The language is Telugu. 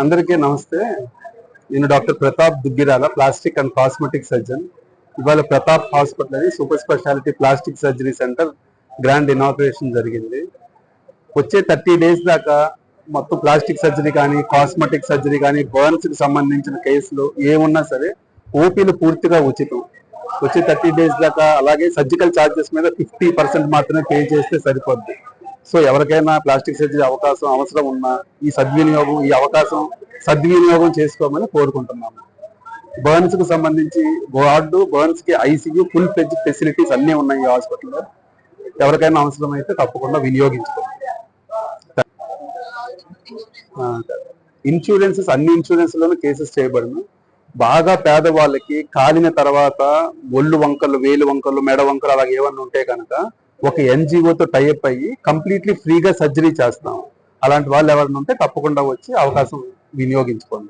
అందరికీ నమస్తే. నేను doctor Pratap Duggirala plastic and cosmetic surgeon. ఇవాళ ప్రతాప్ హాస్పిటల్ అని super speciality plastic surgery centre grand inauguration జరిగింది. వచ్చే థర్టీ డేస్ దాకా మొత్తం ప్లాస్టిక్ సర్జరీ కానీ కాస్మెటిక్ సర్జరీ కానీ బర్న్స్కి సంబంధించిన కేసులు ఏమున్నా సరే ఓపీలు పూర్తిగా ఉచితం. వచ్చే థర్టీ డేస్ దాకా అలాగే సర్జికల్ ఛార్జెస్ మీద ఫిఫ్టీ పర్సెంట్ మాత్రమే పే చేస్తే సరిపోద్ది. సో ఎవరికైనా ప్లాస్టిక్ సర్జరీ అవకాశం అవసరం ఉన్నా ఈ సద్వినియోగం ఈ అవకాశం సద్వినియోగం చేసుకోమని కోరుకుంటున్నాము. బర్న్స్కు సంబంధించి వార్డు బర్న్స్కి ఐసీయూ ఫుల్ ఫ్లెజ్ ఫెసిలిటీస్ అన్ని ఉన్నాయి ఈ హాస్పిటల్లో. ఎవరికైనా అవసరం అయితే తప్పకుండా వినియోగించుకోండి. ఇన్సూరెన్సెస్ అన్ని ఇన్సూరెన్స్ లోనూ కేసెస్ చేయబడును బాగా పేదవాళ్ళకి కాలిన తర్వాత ఒళ్ళు వంకలు వేలు వంకలు మెడ వంకలు అలాగే ఏమన్నా ఉంటే కనుక ఒక ఎన్జిఓతో టైఅప్ అయ్యి కంప్లీట్లీ ఫ్రీగా సర్జరీ చేస్తాం అలాంటి వాళ్ళు ఎవరైనా ఉంటే తప్పకుండా వచ్చి అవకాశం వినియోగించుకోండి.